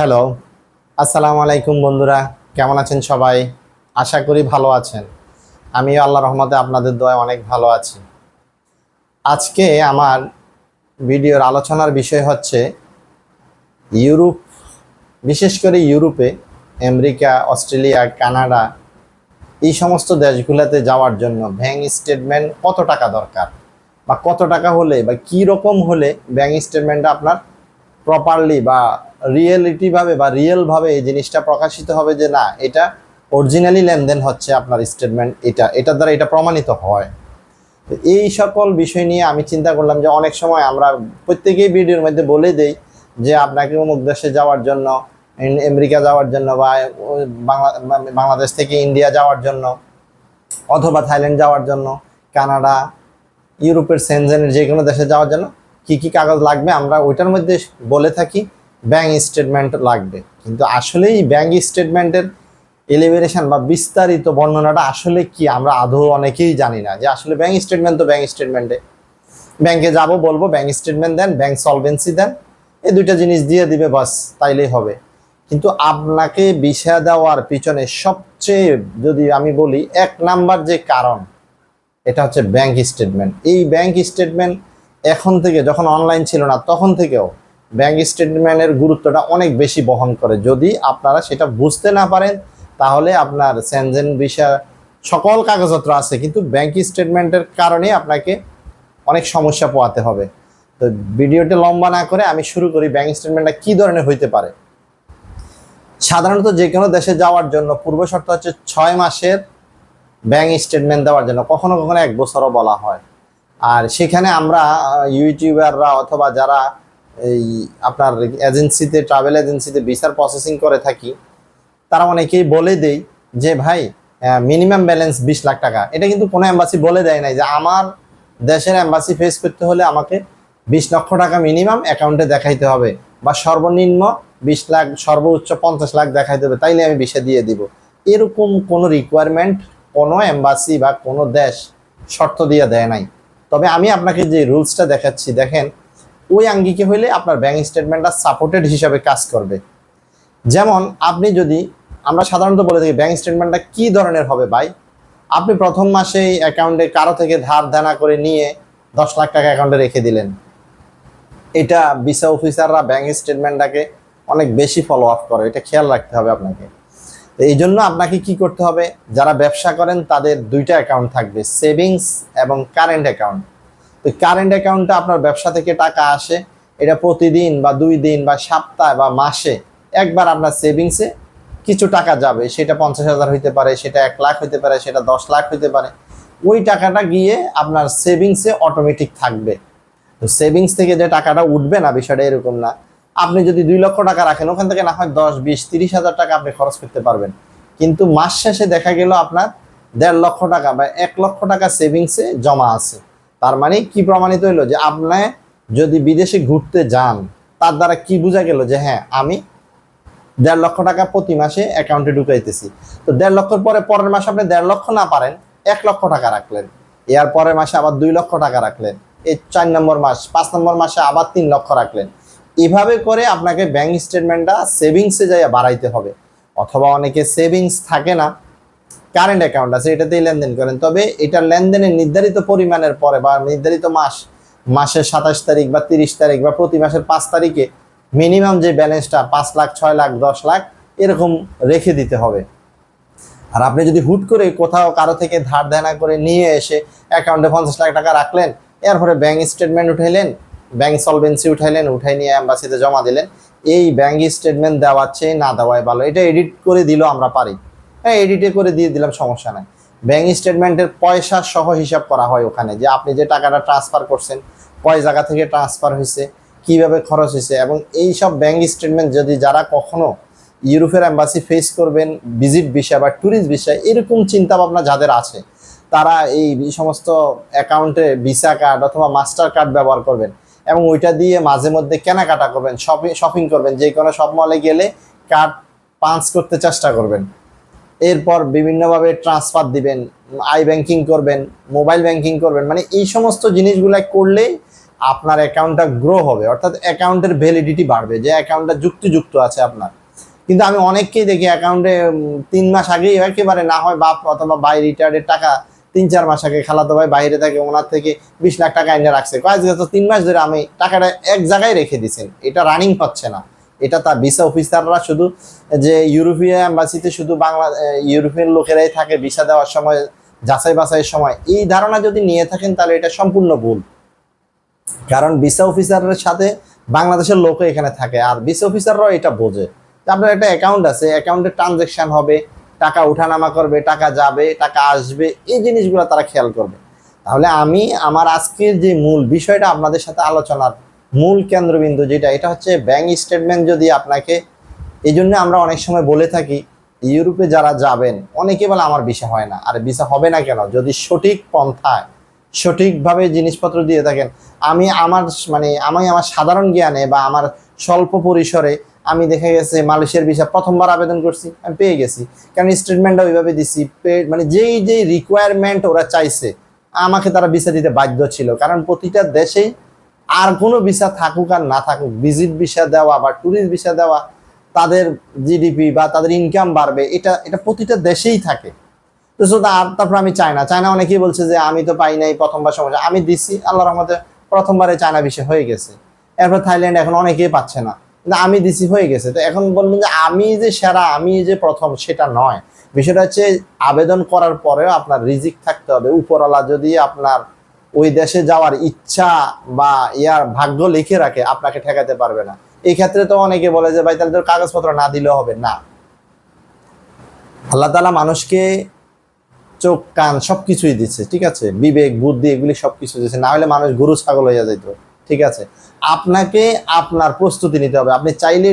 Hello, আসসালামু আলাইকুম বন্ধুরা, কেমন আছেন সবাই? আশা করি ভালো আছেন। আমি আল্লাহ রহমতে আপনাদের দোয়ায় অনেক ভালো আছি। আজকে আমার ভিডিওর আলোচনার বিষয় হচ্ছে ইউরোপ, বিশেষ করে ইউরোপে, আমেরিকা, অস্ট্রেলিয়া, কানাডা, এই সমস্ত দেশগুলোতে যাওয়ার জন্য ব্যাংক স্টেটমেন্ট কত টাকা দরকার? বা কত টাকা হলে বা কী রকম হলে ব্যাংক স্টেটমেন্টটা আপনার প্রপারলি বা রিয়েলিটিভাবে বা রিয়েলভাবে এই জিনিসটা প্রকাশিত হবে যে না, এটা অরিজিনালি লেনদেন হচ্ছে আপনার স্টেটমেন্ট এটা, এটার দ্বারা এটা প্রমাণিত হয়। এই সকল বিষয় নিয়ে আমি চিন্তা করলাম যে অনেক সময় আমরা প্রত্যেকেই ভিডিওর মধ্যে বলে দেই যে আপনাকে অমুক দেশে যাওয়ার জন্য আমেরিকা যাওয়ার জন্য বা বাংলা, বাংলাদেশ থেকে ইন্ডিয়া যাওয়ার জন্য অথবা থাইল্যান্ড যাওয়ার জন্য, কানাডা, ইউরোপের সেনজেনের যে কোনো দেশে যাওয়ার জন্য কি কি কাগজ লাগবে আমরা ওইটার মধ্যে বলে থাকি ব্যাংক স্টেটমেন্ট লাগবে। কিন্তু আসলেই ব্যাংক স্টেটমেন্টের এলিভেশন বা বিস্তারিত বর্ণনাটা আসলে কি আমরা আদৌ অনেকেই জানি না যে আসলে ব্যাংক স্টেটমেন্ট তো ব্যাংক স্টেটমেন্টে ব্যাংকে যাব, বলব ব্যাংক স্টেটমেন্ট দেন ব্যাংক সলভেন্সি দেন, এই দুইটা জিনিস দিয়ে দিবে, বাস, তাইলেই হবে। কিন্তু আপনাকে বিষা দেওয়ার পিছনে সবচেয়ে যদি আমি বলি, এক নাম্বার যে কারণ, এটা হচ্ছে ব্যাংক স্টেটমেন্ট এই ব্যাংক স্টেটমেন্ট এখন থেকে যখন অনলাইন ছিল না, তখন থেকেও ব্যাংক স্টেটমেন্টের গুরুত্বটা অনেক বেশি বহন করে। যদি আপনারা সেটা বুঝতে না পারেন, তাহলে আপনার সেনজেন বিষয় সকল কাগজপত্র আছে, কিন্তু ব্যাংক স্টেটমেন্টের কারণে আপনাকে অনেক সমস্যা পোয়াতে হবে। তো ভিডিওটা লম্বা না করে আমি শুরু করি ব্যাংক স্টেটমেন্টটা কী ধরনের হইতে পারে? সাধারণত যে কোনো দেশে যাওয়ার জন্য পূর্ব শর্ত হচ্ছে ছয় মাসের ব্যাংক স্টেটমেন্ট দেওয়ার জন্য, কখনো কখনো এক বছরও বলা হয়। আর সেখানে আমরা ইউটিউবাররা অথবা যারা এই আপনার এজেন্সিতে ট্রাভেল এজেন্সিতে ভিসার প্রসেসিং করে থাকি, তারা অনেকেই বলে দেই যে, ভাই মিনিমাম ব্যালেন্স বিশ লাখ টাকা। এটা কিন্তু কোনো অ্যাম্বাসি বলে দেয় নাই যে, আমার দেশের অ্যাম্বাসি ফেস করতে হলে আমাকে বিশ লক্ষ টাকা মিনিমাম অ্যাকাউন্টে দেখাইতে হবে বা সর্বনিম্ন বিশ লাখ, সর্বোচ্চ পঞ্চাশ লাখ দেখাইতে হবে, তাইলে আমি বিষে দিয়ে দিব। এরকম কোনো রিকোয়ারমেন্ট কোনো অ্যাম্বাসি বা কোনো দেশ শর্ত দিয়ে দেয় নাই। তবে আমি আপনাকে যে রুলসটা দেখাচ্ছি, দেখেন, ওই আঙ্গিকে হইলে আপনার ব্যাংক স্টেটমেন্টটা সাপোর্টেড হিসাবে কাজ করবে। যেমন, আপনি যদি, আমরা সাধারণত বলে থাকি ব্যাংক স্টেটমেন্টটা কি ধরনের হবে ভাই? আপনি প্রথম মাসেই অ্যাকাউন্টে কারও থেকে ধার দেনা করে নিয়ে দশ লাখ টাকা অ্যাকাউন্টে রেখে দিলেন। এটা ভিসা অফিসাররা ব্যাংক স্টেটমেন্টটাকে অনেক বেশি ফলো আপ করে। এটা খেয়াল রাখতে হবে আপনাকে। এই জন্য আপনাকে কি করতে হবে? যারা ব্যবসা করেন, তাদের দুইটা অ্যাকাউন্ট থাকবে সেভিংস এবং কারেন্ট অ্যাকাউন্ট তো কারেন্ট অ্যাকাউন্টে আপনার ব্যবসা থেকে টাকা আসে, এটা প্রতিদিন বা দুই দিন বা সপ্তাহে বা মাসে একবার আপনার সেভিংসে কিছু টাকা যাবে। সেটা পঞ্চাশ হাজার হইতে পারে, সেটা এক লাখ হইতে পারে, সেটা দশ লাখ হইতে পারে। ওই টাকাটা গিয়ে আপনার সেভিংসে অটোমেটিক থাকবে। তো সেভিংস থেকে যে টাকাটা উঠবে না, বিষয়টা এরকম না। আপনি যদি দুই লক্ষ টাকা রাখেন, ওখান থেকে না হয় দশ, বিশ, তিরিশ হাজার টাকা আপনি খরচ করতে পারবেন। কিন্তু মাস শেষে দেখা গেল আপনার দেড় লক্ষ টাকা বা এক লক্ষ টাকা সেভিংসে জমা আছে। তার মানে কি প্রমাণিত হইল যে আপনি যদি বিদেশে ঘুরতে যান, তার দ্বারা কি বোঝা গেল? যে হ্যাঁ আমি দেড় লক্ষ টাকা প্রতি মাসে অ্যাকাউন্টে ঢুকাইতেছি। তো দেড় লক্ষর পরে পরের মাসে আপনি দেড় লক্ষ না পারেন, এক লক্ষ টাকা রাখলেন। এর পরের মাসে আবার দুই লক্ষ টাকা রাখলেন। এই চার নম্বর মাস, পাঁচ নম্বর মাসে আবার তিন লক্ষ রাখলেন। এভাবে করে আপনাকে ব্যাংক স্টেটমেন্টটা সেভিংসে যাইয়া বাড়াইতে হবে। অথবা অনেকে সেভিংস থাকে না কারেন্ট অ্যাকাউন্ট আছে, এটাতেই লেনদেন করেন। তবে এটা লেনদেনের নির্ধারিত পরিমাণের পরে বা নির্ধারিত মাস, মাসের সাতাশ তারিখ বা তিরিশ তারিখ বা প্রতি মাসের পাঁচ তারিখে মিনিমাম যে ব্যালেন্সটা পাঁচ লাখ, ছয় লাখ, দশ লাখ, এরকম রেখে দিতে হবে। আর আপনি যদি হুট করে কোথাও কারও থেকে ধার দেনা করে নিয়ে এসে অ্যাকাউন্টে পঞ্চাশ লাখ টাকা রাখলেন, এরপরে ব্যাংক স্টেটমেন্ট উঠাইলেন ব্যাংক সলভেন্সি উঠাইলেন, উঠাই নিয়ে অ্যাম্বাসিতে জমা দিলেন। এই ব্যাংক স্টেটমেন্ট দেওয়ার চেয়ে না দেওয়াই ভালো। এটা এডিট করে দিলেও আমরা পারি। হ্যাঁ এডিটে করে দিয়ে দিলাম, সমস্যা নাই। ব্যাংক স্টেটমেন্টের পয়সা সহ হিসাব করা হয় ওখানে, যে আপনি যে টাকাটা ট্রান্সফার করছেন, কয় জায়গা থেকে ট্রান্সফার হয়েছে কীভাবে খরচ হয়েছে এবং এই সব ব্যাংক স্টেটমেন্ট যদি যারা কখনো ইউরোপের অ্যাম্বাসি ফেস করবেন ভিজিট বিষয় বা ট্যুরিস্ট বিষয় এরকম চিন্তা ভাবনা যাদের আছে, তারা এই সমস্ত অ্যাকাউন্টে ভিসা কার্ড অথবা মাস্টার কার্ড ব্যবহার করবেন। এবং ওইটা দিয়ে মাঝে মধ্যে কেনাকাটা করবেন শপিং শপিং করবেন, যে কোনো সব মলে গেলে কার্ড পাঞ্চ করতে চেষ্টা করবেন। এরপর বিভিন্নভাবে ট্রান্সফার দিবেন আই ব্যাংকিং করবেন মোবাইল ব্যাংকিং করবেন মানে এই সমস্ত জিনিসগুলো করলেই আপনার অ্যাকাউন্টটা গ্রো হবে। অর্থাৎ অ্যাকাউন্টের ভ্যালিডিটি বাড়বে, যে অ্যাকাউন্টটা যুক্তিযুক্ত আছে আপনার। কিন্তু আমি অনেককেই দেখি অ্যাকাউন্টে তিন মাস আগেই একেবারে না হয় বাপ অথবা বাই রিটায়ার্ডের টাকা তিন চার মাস আগে খালাতো ভাই বাইরে থাকে, ওনার থেকে বিশ লাখ টাকা এনে রাখছে। কয়েক তো তিন মাস ধরে আমি টাকাটা এক জায়গায় রেখে দিছেন। এটা রানিং হচ্ছে না। এটা তার ভিসা অফিসাররা শুধু যে ইউরোপীয় অ্যাম্বাসিতে শুধু বাংলা ইউরোপিয়ান লোকেরাই থাকে ভিসা দেওয়ার সময়, যাচাই বাছাইয়ের সময়। এই ধারণা যদি নিয়ে থাকেন, তাহলে এটা সম্পূর্ণ ভুল। কারণ ভিসা অফিসারের সাথে বাংলাদেশের লোকও এখানে থাকে, আর ভিসা অফিসাররাও এটা বোঝে। আপনার একটা অ্যাকাউন্ট আছে অ্যাকাউন্টে ট্রানজেকশন হবে টাকা উঠানামা করবে, টাকা যাবে, টাকা আসবে, এই জিনিসগুলো তারা খেয়াল করবে। তাহলে আমি আমার আজকের যে মূল বিষয়টা আপনাদের সাথে আলোচনার মূল কেন্দ্রবিন্দু যেটা, এটা হচ্ছে ব্যাংক স্টেটমেন্ট যদি আপনাকে, এই জন্য আমরা অনেক সময় বলে থাকি, ইউরোপে যারা যাবেন, অনেকে বলে আমার ভিসা হয় না। আর ভিসা হবে না কেন? যদি সঠিক পন্থায় সঠিকভাবে জিনিসপত্র দিয়ে থাকেন, আমি আমার মানে আমি আমার সাধারণ জ্ঞানে বা আমার স্বল্প পরিসরে আমি দেখা গেছে মালয়েশিয়ার ভিসা প্রথমবার আবেদন করছি, আমি পেয়ে গেছি। কারণ স্টেটমেন্টটা ওইভাবে দিছি মানে যেই যেই রিকোয়ারমেন্ট ওরা চাইছে, আমাকে তারা ভিসা দিতে বাধ্য ছিল। কারণ প্রতিটা দেশেই আর কোনো ভিসা থাকুক আর না থাকুক ভিজিট ভিসা দেওয়া বা ট্যুরিস্ট ভিসা দেওয়া, তাদের জিডিপি বা তাদের ইনকাম বাড়বে, এটা এটা প্রতিটা দেশেই থাকে। তো আর তারপর আমি চায়না চায়না অনেকেই বলছে যে আমি তো পাই নাই, প্রথমবার সমস্যা। আমি দিছি, আল্লাহর রহমতে প্রথমবারে চায়না ভিসা হয়ে গেছে। এরপর থাইল্যান্ড এখন অনেকেই পাচ্ছে না। আমি দিছি হয়ে গেছে। তো এখন বলবেন যে আমি যে সেরা, আমি যে প্রথম, সেটা নয়। বিষয়টা হচ্ছে আবেদন করার পরেও আপনার রিজিক থাকতে হবে। উপরওয়ালা যদি আপনার ওই দেশে যাওয়ার ইচ্ছা বা ইয়ার ভাগ্য লিখে রাখে, আপনাকে ঠেকাতে পারবে না। এই ক্ষেত্রে তো অনেকে বলে যে, ভাই, তাহলে তোর কাগজপত্র না দিলেও হবে। না। আল্লাহ তালা মানুষকে চোখ, কান সবকিছুই দিচ্ছে, ঠিক আছে? বিবেক, বুদ্ধি, এগুলি সবকিছু দিচ্ছে। না হলে মানুষ গরু, ছাগল হয়ে যেত ঠিক আছে? আপনাকে আপনার প্রস্তুতি নিতে হবে। আপনি চাইলে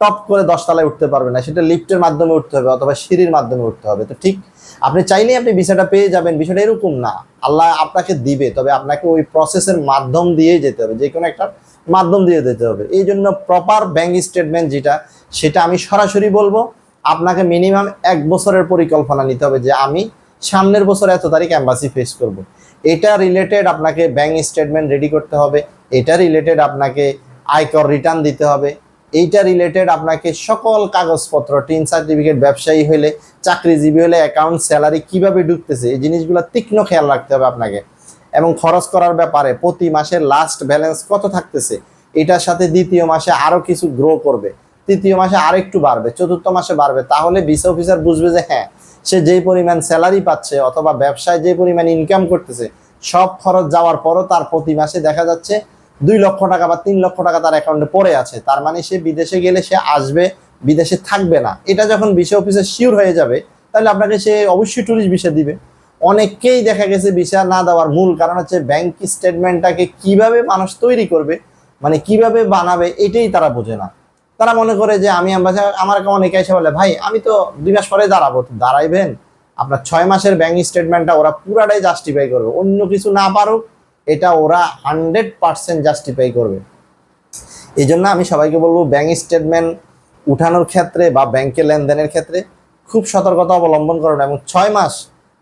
টপ করে দশতলায় উঠতে পারবেন না। সেটা লিফটের মাধ্যমে উঠতে হবে অথবা সিঁড়ির মাধ্যমে উঠতে হবে। তো ঠিক, আপনি চাইলেই আপনি বিষয়টা পেয়ে যাবেন। বিষয়টা এরকম না। আল্লাহ আপনাকে দিবে, তবে আপনাকে ওই প্রসেসের মাধ্যম দিয়েই যেতে হবে। যে কোনো একটা মাধ্যম দিয়ে যেতে হবে। এই জন্য প্রপার ব্যাংক স্টেটমেন্ট যেটা, সেটা আমি সরাসরি বলব, আপনাকে মিনিমাম এক বছরের পরিকল্পনা নিতে হবে যে আমি সামনের বছর এত তারিখ অ্যাম্বাসি ফেস করব। এটা রিলেটেড আপনাকে ব্যাংক স্টেটমেন্ট রেডি করতে হবে, এটা রিলেটেড আপনাকে আয়কর রিটার্ন দিতে হবে, এইটা রিলেটেড আপনাকে সকল কাগজপত্র টিন সার্টিফিকেট ব্যবসায়ী হলে চাকরিজীবী হলে অ্যাকাউন্ট স্যালারি কীভাবে ঢুকতেছে, এই জিনিসগুলো তীক্ষ্ণ খেয়াল রাখতে হবে আপনাকে। এবং খরচ করার ব্যাপারে প্রতি মাসের লাস্ট ব্যালেন্স কত থাকতেছে, এটার সাথে দ্বিতীয় মাসে আরও কিছু গ্রো করবে। তৃতীয় মাসে আরও একটু বাড়বে, চতুর্থ মাসে বাড়বে, তাহলে ভিসা অফিসার বুঝবে যে হ্যাঁ সে যেই পরিমাণ স্যালারি পাচ্ছে অথবা ব্যবসায় যে পরিমাণ ইনকাম করতেছে, সব খরচ যাওয়ার পরও তার প্রতি মাসে দেখা যাচ্ছে দুই লক্ষ টাকা বা তিন লক্ষ টাকা তার অ্যাকাউন্টে পড়ে আছে, তার মানে সে বিদেশে গেলে সে আসবে, বিদেশে থাকবে না। এটা যখন ভিসা অফিসে শিওর হয়ে যাবে, তাহলে আপনাকে সে অবশ্যই ট্যুরিস্ট ভিসা দিবে। অনেককেই দেখা গেছে ভিসা না দেওয়ার মূল কারণ হচ্ছে ব্যাংক স্টেটমেন্টটাকে কীভাবে মানুষ তৈরি করবে মানে কীভাবে বানাবে, এটাই তারা বোঝে না। তারা মনে করে যে আমি আমার অনেকে এসে বলে, ভাই, আমি তো দুই মাস পরে দাঁড়াবো, তো দাঁড়াইবেন? আপনার ছয় মাসের ব্যাংক স্টেটমেন্টটা ওরা পুরাটাই জাস্টিফাই করবে। অন্য কিছু না পারুক, এটা ওরা হান্ড্রেড পার্সেন্ট জাস্টিফাই করবে। এই জন্য আমি সবাইকে বলব ব্যাংক স্টেটমেন্ট উঠানোর ক্ষেত্রে বা ব্যাংকে লেনদেনের ক্ষেত্রে খুব সতর্কতা অবলম্বন করুন এবং ছয় মাস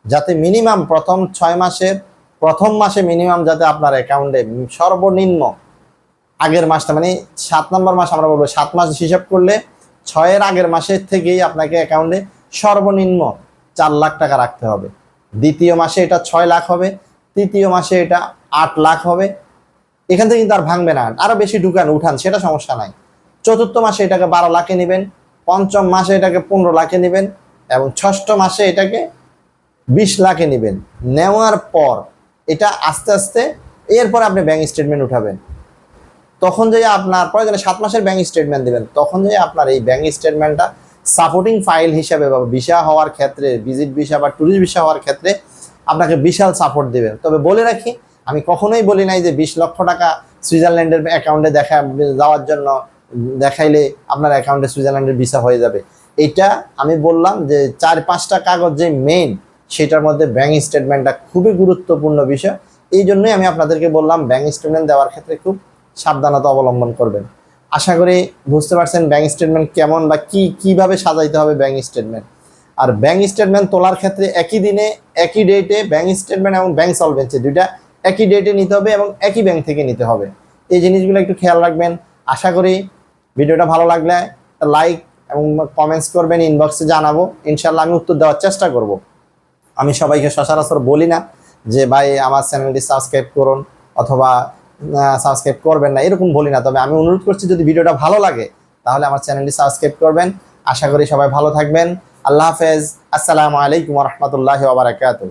যাতে মিনিমাম প্রথম ছয় মাসের প্রথম মাসে মিনিমাম যাতে আপনার অ্যাকাউন্টে সর্বনিম্ন আগের মাসটা মানে সাত নম্বর মাস আমরা বলব। সাত মাস হিসাব করলে ছয়ের আগের মাসের থেকেই আপনাকে অ্যাকাউন্টে সর্বনিম্ন চার লাখ টাকা রাখতে হবে। দ্বিতীয় মাসে এটা ছয় লাখ হবে, তৃতীয় মাসে এটা আট লাখ হবে। এখান থেকে কিন্তু আর ভাঙবে না। আরও বেশি ঢুকান, উঠান, সেটা সমস্যা নাই। চতুর্থ মাসে এটাকে বারো লাখে নেবেন, পঞ্চম মাসে এটাকে পনেরো লাখে নেবেন এবং ষষ্ঠ মাসে এটাকে বিশ লাখে নেবেন। নেওয়ার পর এটা আস্তে আস্তে, এরপর আপনি ব্যাংক স্টেটমেন্ট উঠাবেন। তখন যে আপনার প্রয়োজনে সাত মাসের ব্যাংক স্টেটমেন্ট দিবেন তখন যে আপনার এই ব্যাংক স্টেটমেন্টটা সাপোর্টিং ফাইল হিসাবে বা ভিসা হওয়ার ক্ষেত্রে ভিজিট ভিসা বা ট্যুরিস্ট ভিসা হওয়ার ক্ষেত্রে আপনাকে বিশাল সাপোর্ট দিবে। তবে বলে রাখি, আমি কখনোই বলি নাই যে বিশ লক্ষ টাকা সুইজারল্যান্ডের অ্যাকাউন্টে দেখা যাওয়ার জন্য দেখাইলে আপনার অ্যাকাউন্টে সুইজারল্যান্ডের ভিসা হয়ে যাবে। এটা আমি বললাম যে চার পাঁচটা কাগজ যে মেইন সেটার মধ্যে ব্যাংক স্টেটমেন্টটা খুবই গুরুত্বপূর্ণ বিষয়। এই জন্যই আমি আপনাদেরকে বললাম ব্যাংক স্টেটমেন্ট দেওয়ার ক্ষেত্রে খুব সাবধানতা অবলম্বন করবেন। আশা করি বুঝতে পারছেন ব্যাংক স্টেটমেন্ট কেমন বা কি, কীভাবে সাজাইতে হবে ব্যাংক স্টেটমেন্ট আর ব্যাংক স্টেটমেন্ট তোলার ক্ষেত্রে একই দিনে, একই ডেটে ব্যাংক স্টেটমেন্ট এবং ব্যাংক সলভেন্সি দুইটা একই ডেটে নিতে হবে এবং একই ব্যাংক থেকে নিতে হবে। এই জিনিসগুলো একটু খেয়াল রাখবেন। আশা করি ভিডিওটা ভালো লাগলে লাইক এবং কমেন্টস করবেন ইনবক্সে জানাব। ইনশাল্লাহ আমি উত্তর দেওয়ার চেষ্টা করব। আমি সবাইকে সচরাচর বলি না যে, ভাই, আমার চ্যানেলটি সাবস্ক্রাইব করুন অথবা সাবস্ক্রাইব করবেন না, এরকম বলি না। তবে আমি অনুরোধ করছি, যদি ভিডিওটা ভালো লাগে, তাহলে আমার চ্যানেলটি সাবস্ক্রাইব করবেন। আশা করি সবাই ভালো থাকবেন। আল্লাহ হাফেজ। আসসালামু আলাইকুম রহমতুল্লাহ ওবরাকাতুহ